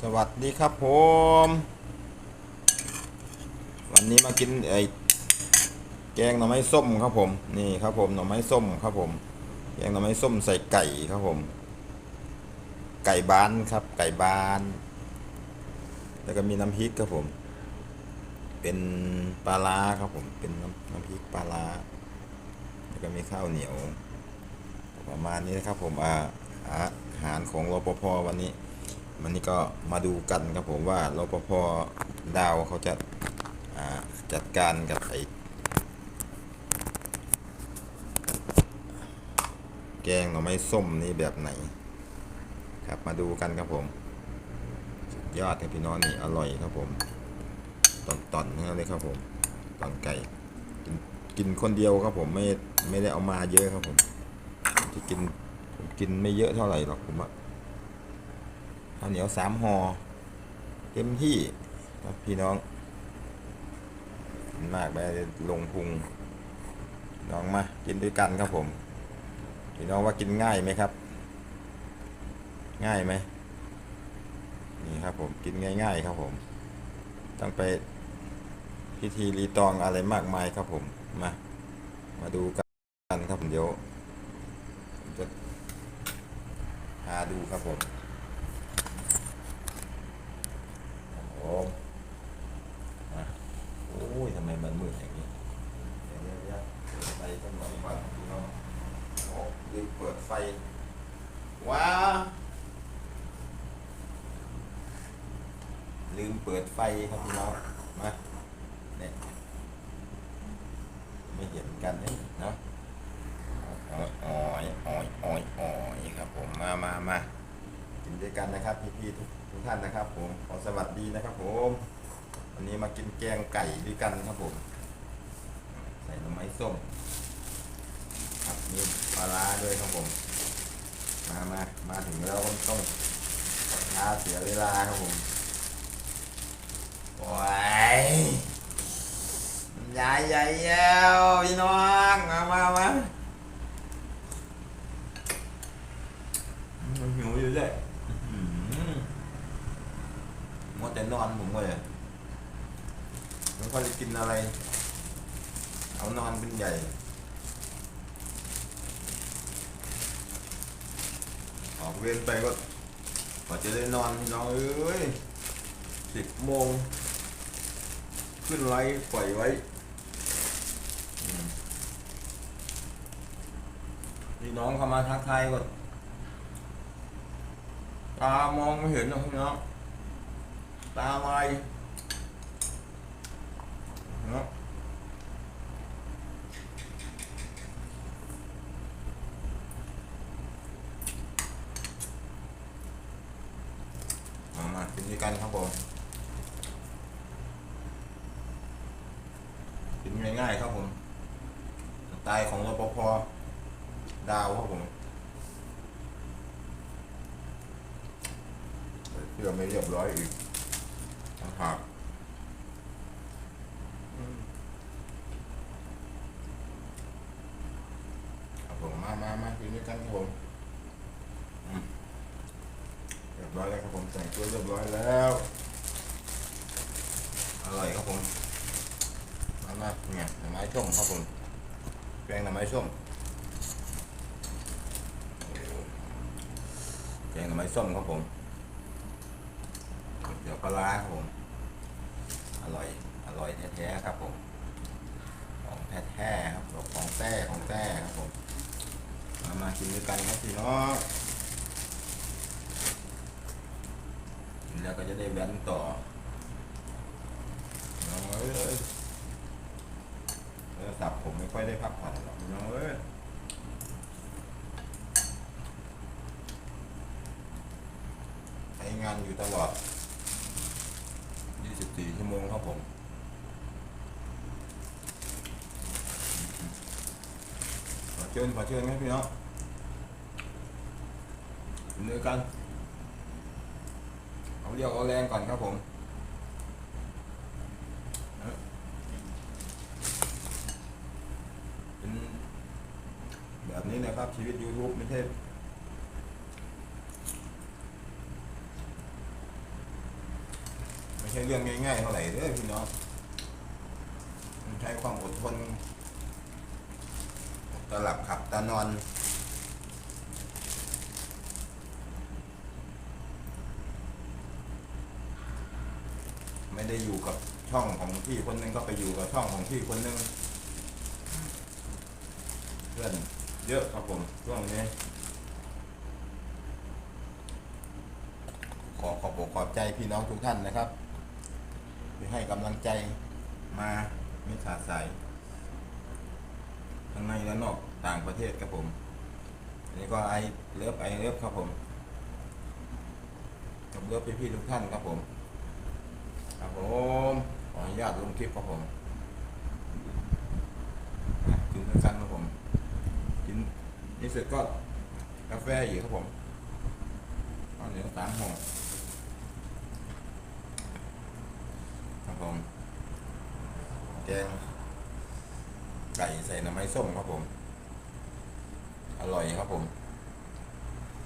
สวัสดีครับผม วันนี้มากินไอ้แกงหน่อไม้ส้มครับผม นี่ครับผมหน่อไม้ส้มครับผม แกงหน่อไม้ส้มใส่ไก่ครับผม ไก่บานครับ ไก่บาน แล้วก็มีน้ำพริกครับผม เป็นปลาร้าครับผม เป็นน้ำน้ำพริกปลาร้า แล้วก็มีข้าวเหนียว ประมาณนี้นะครับผมอาอาหารของรปภวันนี้ วันนี้ก็มาดูกันครับผมว่ารปภดาวเขาจะาจัดการกับไอ้แกงหน่อไม้ส้มนี่แบบไหน ครับมาดูกันครับผมยอดครับพี่น้องนี่อร่อยครับผมตอนตอนนื้เลยครับผมตอนไก่กินกินคนเดียวครับผมไม่ไม่ได้เอามาเยอะครับผมที่กินผมกินไม่เยอะเท่าไหร่หรอกผมว่า ข้าวเหนียวสามห่อเต็มที่ครับพี่น้อง มากไปลงพุงน้องมากินด้วยกันครับผม พี่น้องว่ากินง่ายไหมครับ ง่ายไหมนี่ครับผมกินง่าย ๆ ครับผม ต้องไปพิธีรีตองอะไรมากมายครับผม มา มาดูกันครับผมเดี๋ยวผมจะหาดูครับผมโอ้โหอะโอ้ยทำไมมันมืดอย่างนี้เดี๋ยวเดี๋ยวเดี๋ยวเปิดไฟสักหน่อยก่อนพี่น้องโอ้ลืมเปิดไฟ ว้า ลืมเปิดไฟครับพี่น้องมาเนี่ยไม่เห็นกันเนี่ยเนาะอ้อยอ้อยอ้อยอ้อยอ้อยครับผมมามามากินด้วยกันนะครับพี่พี่ๆทุกทุกท่านนะครับ ผมขอสวัสดีนะครับผมวันนี้มากินแกงไก่ด้วยกันครับผม ใส่หน่อไม้ส้มครับมีปลาร้าด้วยครับผม มามามาถึงแล้วก็ต้องช้าเสียเวลาครับผม โอ้ยยายใหญ่เย้วพี่น้องมามามามันหิวอยู่เลยมัวแต่นอนผมเลยไม่ค่อยได้กินอะไร เอานอนเป็นใหญ่ออกเวรไปก็กว่าจะได้นอนพี่น้องเอ้ยสิบโมง ขึ้นไลฟ์ปล่อยไว้อืมพี่น้องเข้ามาทักทายก่อนตามองไม่เห็นหรอกพี่น้องตาไม่เนาะมามากินด้วยกันครับผมกิน ง่ายๆครับผมไตล์ของรปภดาวครับผมเพื่อไม่เรียบร้อยอีกต่างหากอืมครับผมมามามากินด้วยกันครับผมอืมเรียบร้อยแล้วครับผมแต่งตัวเรียบร้อยแล้ว อร่อยครับผม มามเนี่ยหน่อไม้ส้มครับผมแกงหน่อไม้ส้มแกงหน่อไม้ส้มครับผมเดี๋ยวปลาร้าครับผม อร่อย อร่อยแท้ๆครับผม ของแท้ๆครับของแท้ของแท้ครับผม มามากินด้วยกันครับพี่น้องแล้วก็จะได้แว้นต่อน้องเอ้ย โทรศัพท์ผมไม่ค่อยได้พักผ่อนหรอกน้องเอ้ยใช้งานอยู่ตลอด 24 ชั่วโมงครับผมขอเชิญขอเชิญครับพี่น้องเนื้อกัน เอาเรียวเอาแรงก่อนครับผมเป็นแบบ นี้นะครับ ชีวิต YouTube ไม่ใช่ไม่ใช่เรื่องง่ายๆเท่าไหร่เด้อพี่น้องมันใช้ความอดทนตาหลับขับตานอนไม่ได้อยู่กับช่องของพี่คนหนึงก็ไปอยู่กับช่องของพี่คนหนึงเพื่อน เยอะครับผมช่วงนี้ ขอขอบอกขอบใจพี่น้องทุกท่านนะครับที่ให้กำลังใจมาไม่ขาดสายทั้งในและนอกต่างประเทศครับผม อันนี้ก็ไอเลิฟไอเลิฟครับผมกับเลิฟพี่ๆทุกท่านครับผม ครับผมขออนุญาตลงคลิปครับผมอะกินสั้นครับผม นี่เสร็จก็กาแฟอีกครับผมข้าวเหนียวสามห่อครับผม แกงไก่ใส่หน้ำไม้ส้มครับผม อร่อยครับผม